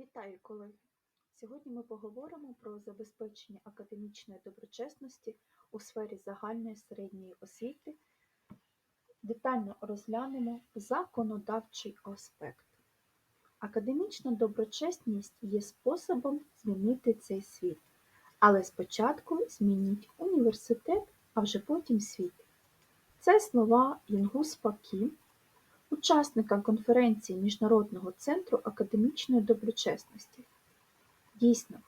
Вітаю, колеги! Сьогодні ми поговоримо про забезпечення академічної доброчесності у сфері загальної середньої освіти. Детально розглянемо законодавчий аспект. Академічна доброчесність є способом змінити цей світ, але спочатку змініть університет, а вже потім світ. Це слова Інгуспа Кі, учасника конференції Міжнародного центру академічної доброчесності. Дійсно,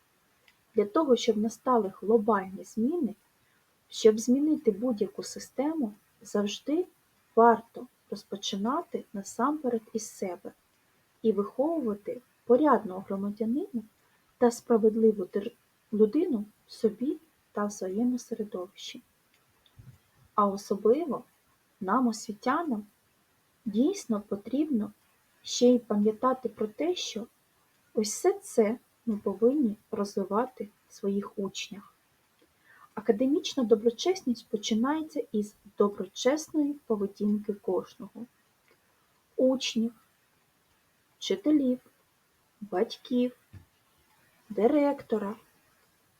для того, щоб настали глобальні зміни, щоб змінити будь-яку систему, завжди варто розпочинати насамперед із себе і виховувати порядного громадянина та справедливу людину в собі та в своєму середовищі. А особливо нам, освітянам, Дійсно потрібно ще й пам'ятати про те, що ось все це ми повинні розвивати в своїх учнях. Академічна доброчесність починається із доброчесної поведінки кожного учнів, вчителів, батьків, директора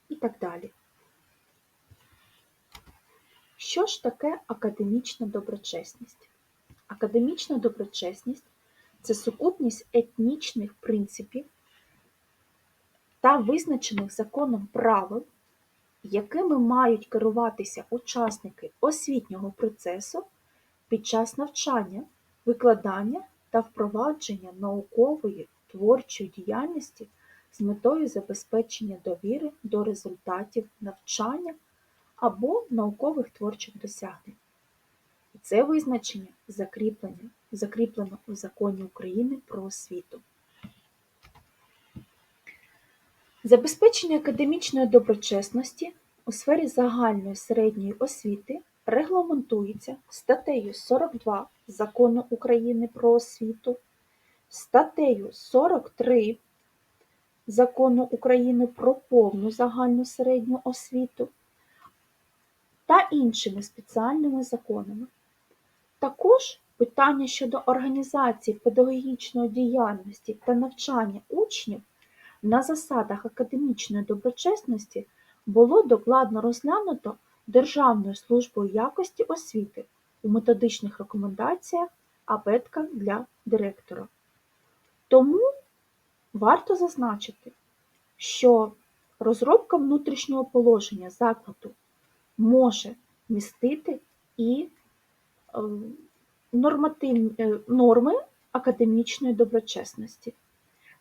і так далі. Що ж таке академічна доброчесність? Академічна доброчесність це сукупність етнічних принципів та визначених законом правил, якими мають керуватися учасники освітнього процесу під час навчання, викладання та впровадження наукової творчої діяльності з метою забезпечення довіри до результатів навчання або наукових творчих досягнень. Це визначення закріплення, закріплено у Законі України про освіту. Забезпечення академічної доброчесності у сфері загальної середньої освіти регламентується статтею 42 Закону України про освіту, статтею 43 Закону України про повну загальну середню освіту та іншими спеціальними законами. Також питання щодо організації педагогічної діяльності та навчання учнів на засадах академічної доброчесності було докладно розглянуто Державною службою якості освіти у методичних рекомендаціях абетка для директора. Тому варто зазначити, що розробка внутрішнього положення закладу може містити і нормативні е, норми академічної доброчесності.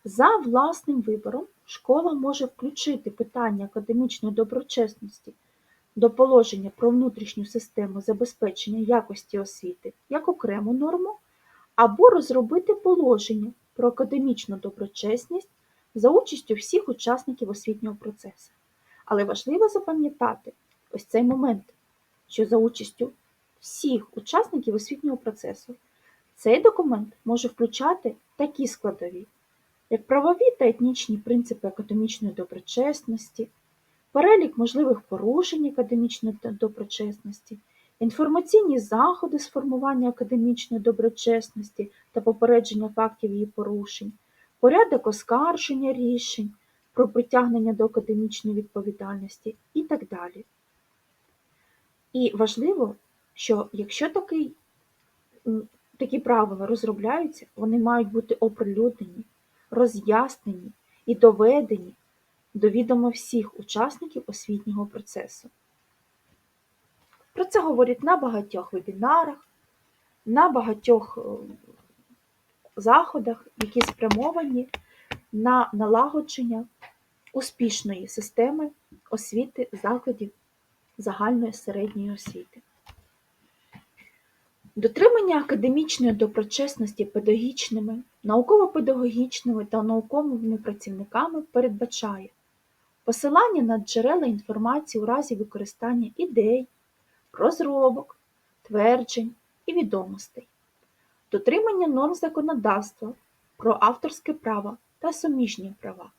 За власним вибором школа може включити питання академічної доброчесності до положення про внутрішню систему забезпечення якості освіти як окрему норму, або розробити положення про академічну доброчесність за участю всіх учасників освітнього процесу. Але важливо запам'ятати ось цей момент, що за участю всіх учасників освітнього процесу. Цей документ може включати такі складові, як правові та етнічні принципи академічної доброчесності, перелік можливих порушень академічної доброчесності, інформаційні заходи з формування академічної доброчесності та попередження фактів її порушень, порядок оскарження рішень про притягнення до академічної відповідальності і так далі. І важливо що якщо такий, такі правила розробляються, вони мають бути оприлюднені, роз'яснені і доведені до відома всіх учасників освітнього процесу. Про це говорять на багатьох вебінарах, на багатьох е, заходах, які спрямовані на налагодження успішної системи освіти закладів загальної середньої освіти. Дотримання академічної доброчесності педагогічними, науково-педагогічними та науковими працівниками передбачає посилання на джерела інформації у разі використання ідей, розробок, тверджень і відомостей, дотримання норм законодавства про авторське право та суміжні права.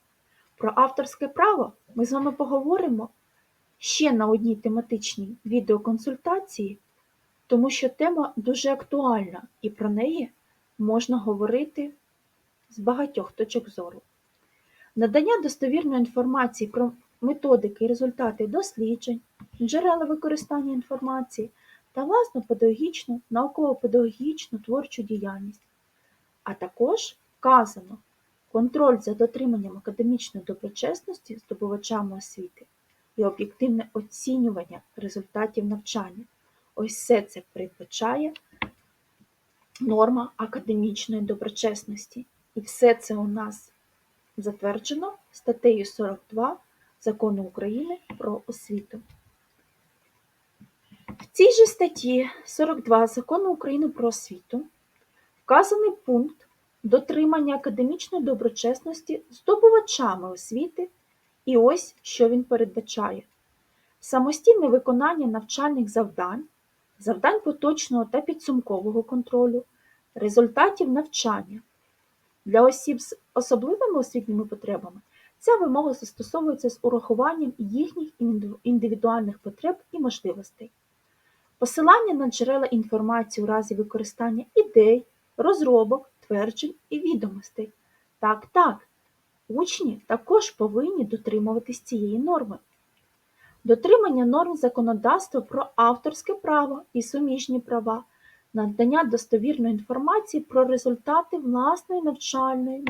Про авторське право ми з вами поговоримо ще на одній тематичній відеоконсультації тому що тема дуже актуальна і про неї можна говорити з багатьох точок зору. надання достовірної інформації про методики і результати досліджень, джерела використання інформації та власну педагогічну, науково-педагогічну творчу діяльність. А також вказано контроль за дотриманням академічної доброчесності здобувачами освіти і об'єктивне оцінювання результатів навчання. Ось все це передбачає норма академічної доброчесності. І все це у нас затверджено статтею 42 Закону України про освіту. В цій же статті 42 Закону України про освіту вказаний пункт дотримання академічної доброчесності здобувачами освіти, і ось що він передбачає: самостійне виконання навчальних завдань, завдань поточного та підсумкового контролю, результатів навчання. Для осіб з особливими освітніми потребами ця вимога застосовується з урахуванням їхніх індивідуальних потреб і можливостей. Посилання на джерела інформації у разі використання ідей, розробок, тверджень і відомостей. Так, так, учні також повинні дотримуватись цієї норми. Дотримання норм законодавства про авторське право і суміжні права, надання достовірної інформації про результати власної навчальної,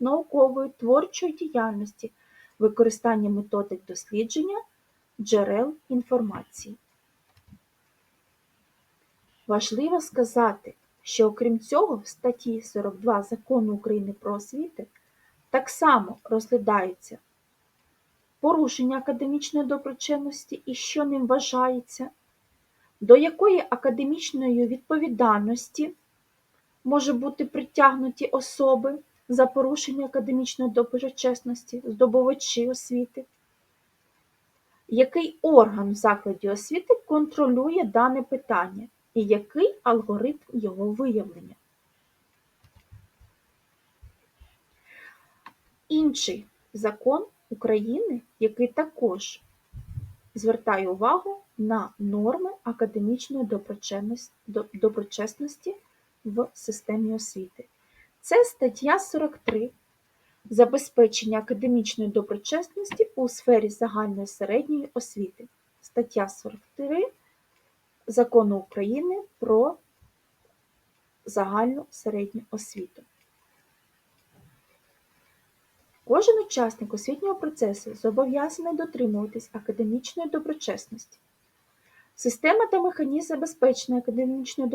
наукової, творчої діяльності, використання методик дослідження, джерел інформації. Важливо сказати, що окрім цього в статті 42 Закону України про освіти так само розглядається порушення академічної доброчинності і що ним вважається, до якої академічної відповідальності може бути притягнуті особи за порушення академічної доброчесності, здобувачі освіти, який орган в закладі освіти контролює дане питання? І який алгоритм його виявлення. Інший закон України, який також звертає увагу на норми академічної доброчесності в системі освіти. Це стаття 43 Забезпечення академічної доброчесності у сфері загальної середньої освіти. Стаття 43 Закону України про загальну середню освіту. Кожен учасник освітнього процесу зобов'язаний дотримуватись академічної доброчесності. Система та механізм забезпечення академічної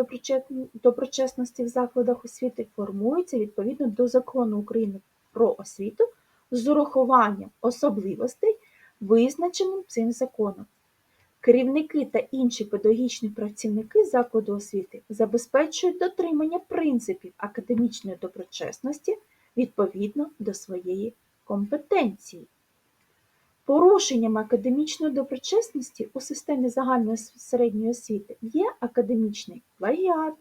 доброчесності в закладах освіти формуються відповідно до Закону України про освіту з урахуванням особливостей, визначеним цим законом. Керівники та інші педагогічні працівники закладу освіти забезпечують дотримання принципів академічної доброчесності відповідно до своєї компетенції. Порушенням академічної доброчесності у системі загальної середньої освіти є академічний плагіат,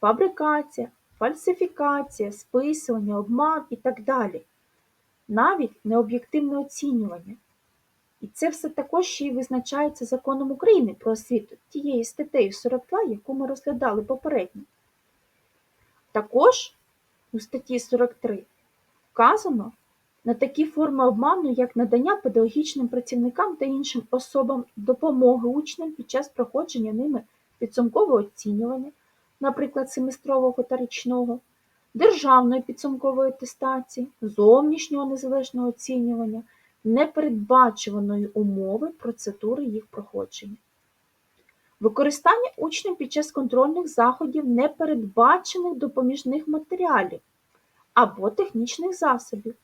фабрикація, фальсифікація, списування, обман і так далі, навіть необ'єктивне оцінювання. І це все також ще й визначається законом України про освіту, тією статтею 42, яку ми розглядали попередньо. Також у статті 43 вказано на такі форми обману, як надання педагогічним працівникам та іншим особам допомоги учням під час проходження ними підсумкового оцінювання, наприклад, семестрового та річного, державної підсумкової атестації, зовнішнього незалежного оцінювання непередбачуваної умови процедури їх проходження. Використання учнем під час контрольних заходів непередбачених допоміжних матеріалів або технічних засобів,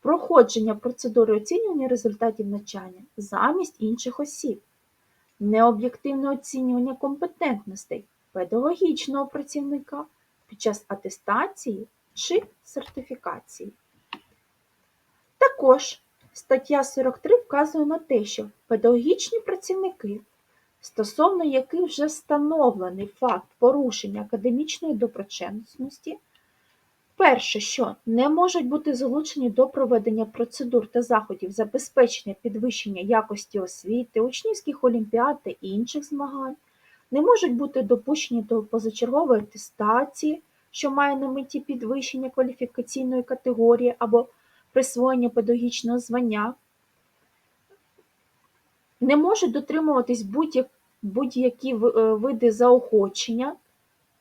проходження процедури оцінювання результатів навчання замість інших осіб, необ'єктивне оцінювання компетентностей педагогічного працівника під час атестації чи сертифікації. Також стаття 43 вказує на те, що педагогічні працівники, стосовно яких вже встановлений факт порушення академічної доброчесності, перше, що не можуть бути залучені до проведення процедур та заходів забезпечення підвищення якості освіти, учнівських олімпіад та інших змагань, не можуть бути допущені до позачергової атестації, що має на меті підвищення кваліфікаційної категорії або присвоєння педагогічного звання, не можуть дотримуватись будь-як- будь-які е, види заохочення,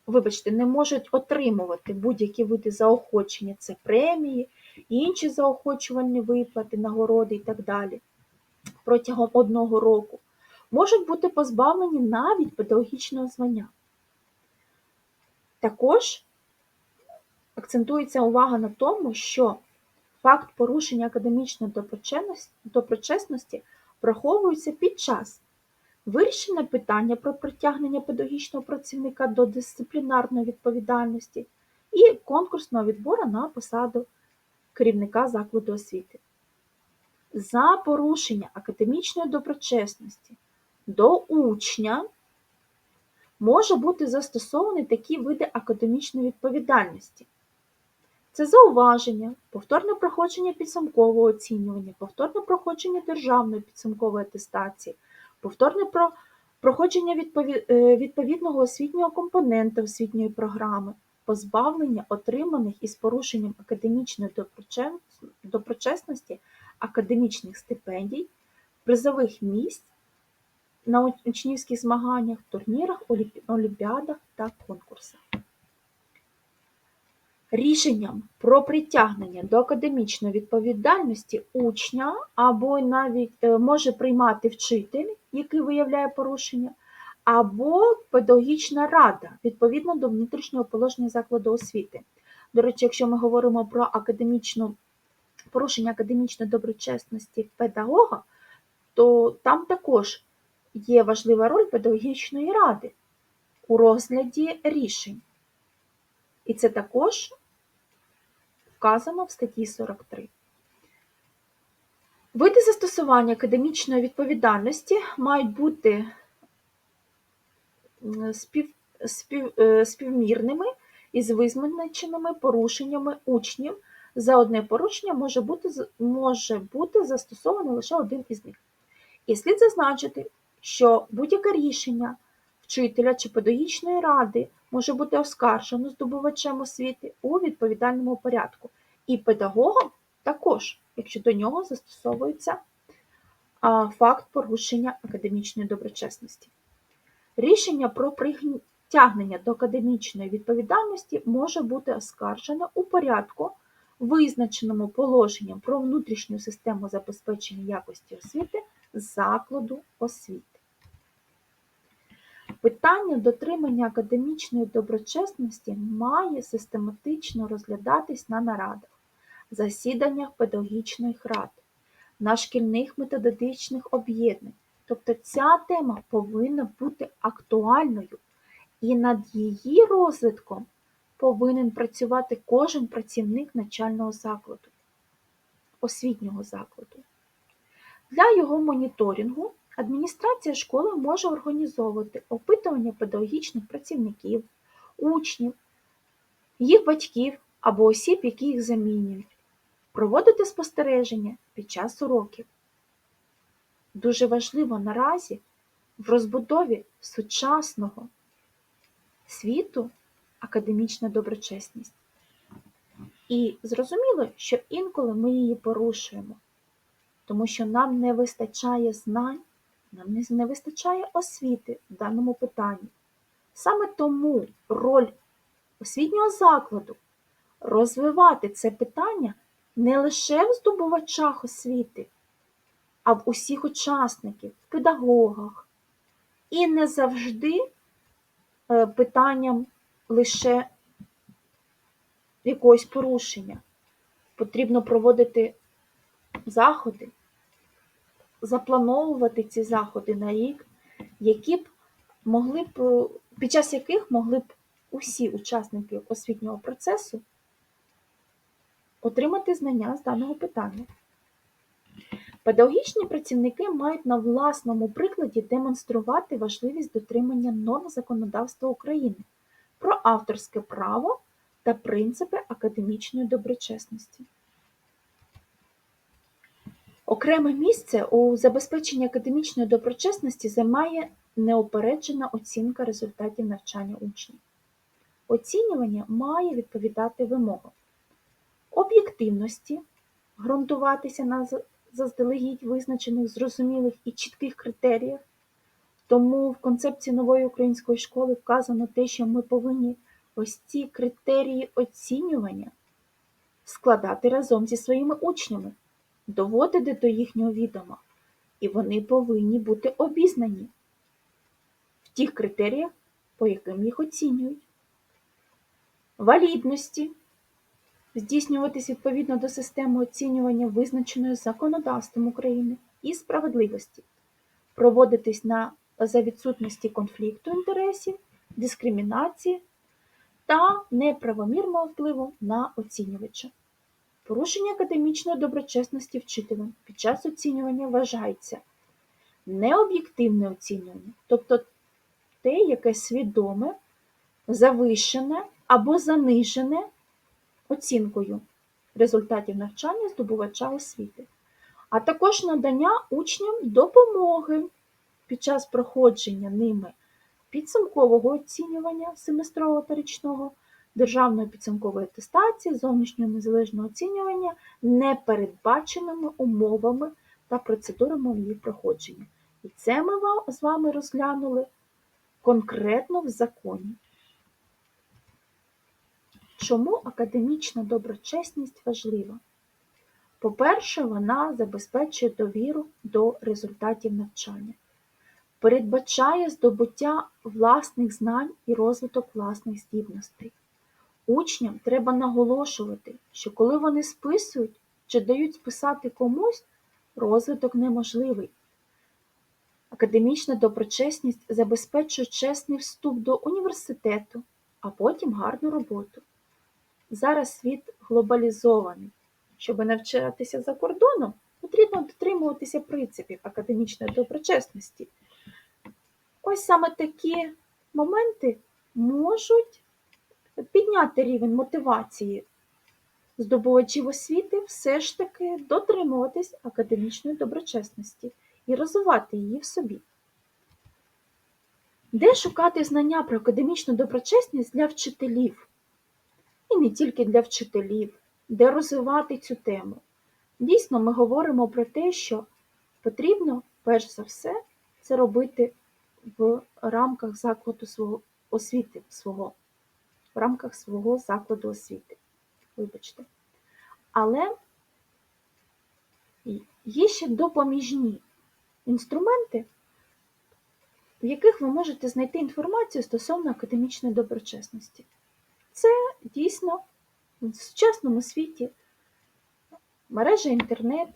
вибачте, не можуть отримувати будь-які види заохочення, це премії, інші заохочувальні виплати, нагороди і так далі. Протягом одного року, можуть бути позбавлені навіть педагогічного звання. Також акцентується увага на тому, що факт порушення академічної доброчесності- враховується під час вирішення питання про притягнення педагогічного працівника до дисциплінарної відповідальності і конкурсного відбору на посаду керівника закладу освіти. За порушення академічної доброчесності до учня може бути застосовані такі види академічної відповідальності. Це зауваження, повторне проходження підсумкового оцінювання, повторне проходження державної підсумкової атестації, повторне про- проходження е, відповідного освітнього компонента освітньої програми, позбавлення отриманих із порушенням академічної доброчесності академічних стипендій, призових місць на учнівських змаганнях, турнірах, олімпіадах та конкурсах. Рішенням про притягнення до академічної відповідальності учня або навіть е, може приймати вчитель, який виявляє порушення, або педагогічна рада відповідно до внутрішнього положення закладу освіти. До речі, якщо ми говоримо про академічну порушення академічної доброчесності педагога, то там також є важлива роль педагогічної ради у розгляді рішень. І це також вказано в статті 43. Види застосування академічної відповідальності мають бути спів, спів, е, співмірними із визначеними порушеннями учнів. За одне порушення може бути, може бути застосований лише один із них. І слід зазначити, що будь-яке рішення вчителя чи педагогічної ради може бути оскаржено здобувачем освіти у відповідальному порядку. І педагогом також, якщо до нього застосовується факт порушення академічної доброчесності. Рішення про притягнення до академічної відповідальності може бути оскаржено у порядку, визначеному положенням про внутрішню систему забезпечення якості освіти закладу освіти. Питання дотримання академічної доброчесності має систематично розглядатись на нарадах, засіданнях педагогічних рад, на шкільних методичних об'єднань. Тобто ця тема повинна бути актуальною, і над її розвитком повинен працювати кожен працівник навчального закладу, освітнього закладу. Для його моніторингу адміністрація школи може організовувати опитування педагогічних працівників, учнів, їх батьків або осіб, які їх замінюють, проводити спостереження під час уроків. Дуже важливо наразі в розбудові сучасного світу академічна доброчесність. І зрозуміло, що інколи ми її порушуємо, тому що нам не вистачає знань, нам не- вистачає освіти в даному питанні. Саме тому роль освітнього закладу розвивати це питання не лише в здобувачах освіти, а в усіх учасників, в педагогах. І не завжди е, питанням лише якогось порушення. Потрібно проводити заходи, заплановувати ці заходи на рік, які б могли б, під час яких могли б усі учасники освітнього процесу отримати знання з даного питання. Педагогічні працівники мають на власному прикладі демонструвати важливість дотримання норм законодавства України про авторське право та принципи академічної доброчесності. Окреме місце у забезпеченні академічної доброчесності займає неопереджена оцінка результатів навчання учнів. Оцінювання має відповідати вимогам об'єктивності, ґрунтуватися на заздалегідь визначених, зрозумілих і чітких критеріях. Тому в концепції нової української школи вказано те, що ми повинні ось ці критерії оцінювання складати разом зі своїми учнями, доводити до їхнього відома, і вони повинні бути обізнані в тих критеріях, по яким їх оцінюють. Валідності здійснюватись відповідно до системи оцінювання, визначеної законодавством України, і справедливості, проводитись на за відсутності конфлікту інтересів, дискримінації та неправомірного впливу на оцінювача. Порушення академічної доброчесності вчителем під час оцінювання вважається необ'єктивне оцінювання, тобто те, яке свідоме, завищене або занижене оцінкою результатів навчання здобувача освіти, а також надання учням допомоги під час проходження ними підсумкового оцінювання семестрового та річного, державної підсумкової атестації, зовнішнього незалежного оцінювання непередбаченими умовами та процедурами її проходження. І це ми з вами розглянули конкретно в законі. Чому академічна доброчесність важлива? По-перше, вона забезпечує довіру до результатів навчання, передбачає здобуття власних знань і розвиток власних здібностей. Учням треба наголошувати, що коли вони списують чи дають списати комусь, розвиток неможливий. Академічна доброчесність забезпечує чесний вступ до університету, а потім гарну роботу. Зараз світ глобалізований. Щоб навчатися за кордоном, потрібно дотримуватися принципів академічної доброчесності. Ось саме такі моменти можуть підняти рівень мотивації здобувачів освіти все ж таки дотримуватись академічної доброчесності і розвивати її в собі. Де шукати знання про академічну доброчесність для вчителів? І не тільки для вчителів, де розвивати цю тему. Дійсно, ми говоримо про те, що потрібно, перш за все, це робити в рамках закладу свого освіти свого, в рамках свого закладу освіти. Вибачте. Але є ще допоміжні інструменти, в яких ви можете знайти інформацію стосовно академічної доброчесності. Це дійсно в сучасному світі мережа інтернет,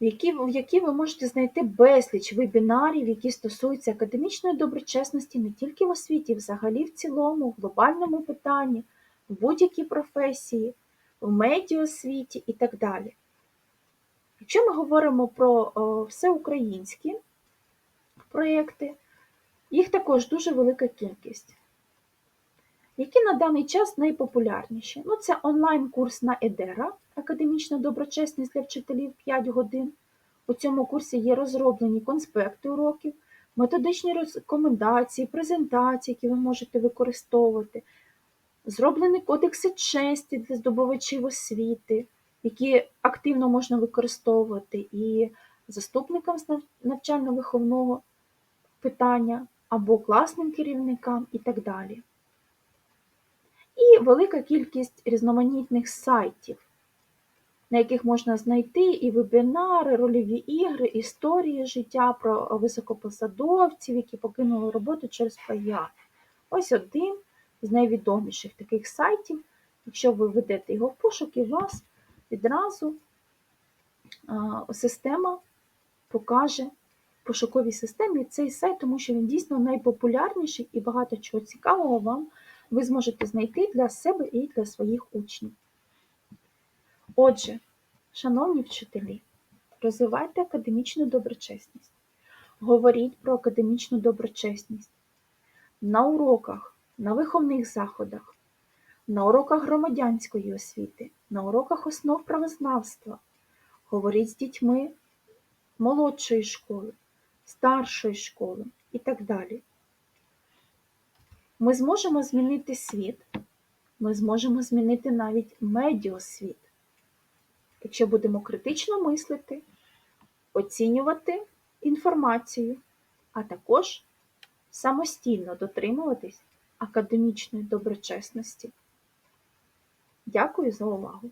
в якій, в якій ви можете знайти безліч вебінарів, які стосуються академічної доброчесності не тільки в освіті, взагалі в цілому, в глобальному питанні, в будь-якій професії, в медіаосвіті і так далі. Якщо ми говоримо про всеукраїнські проєкти, їх також дуже велика кількість. Які на даний час найпопулярніші? Ну, це онлайн-курс на Едера, академічна доброчесність для вчителів 5 годин. У цьому курсі є розроблені конспекти уроків, методичні рекомендації, презентації, які ви можете використовувати, зроблені кодекси честі для здобувачів освіти, які активно можна використовувати і заступникам з навчально-виховного питання або класним керівникам і так далі. І велика кількість різноманітних сайтів, на яких можна знайти і вебінари, рольові ігри, історії життя про високопосадовців, які покинули роботу через паяк. Ось один з найвідоміших таких сайтів. Якщо ви ведете його в пошук, і вас відразу система покаже пошуковій системі цей сайт, тому що він дійсно найпопулярніший і багато чого цікавого вам ви зможете знайти для себе і для своїх учнів. Отже, шановні вчителі, розвивайте академічну доброчесність, говоріть про академічну доброчесність на уроках, на виховних заходах, на уроках громадянської освіти, на уроках основ правознавства. Говоріть з дітьми молодшої школи, старшої школи і так далі. Ми зможемо змінити світ, ми зможемо змінити навіть медіосвіт. якщо будемо критично мислити, оцінювати інформацію, а також самостійно дотримуватись академічної доброчесності. Дякую за увагу!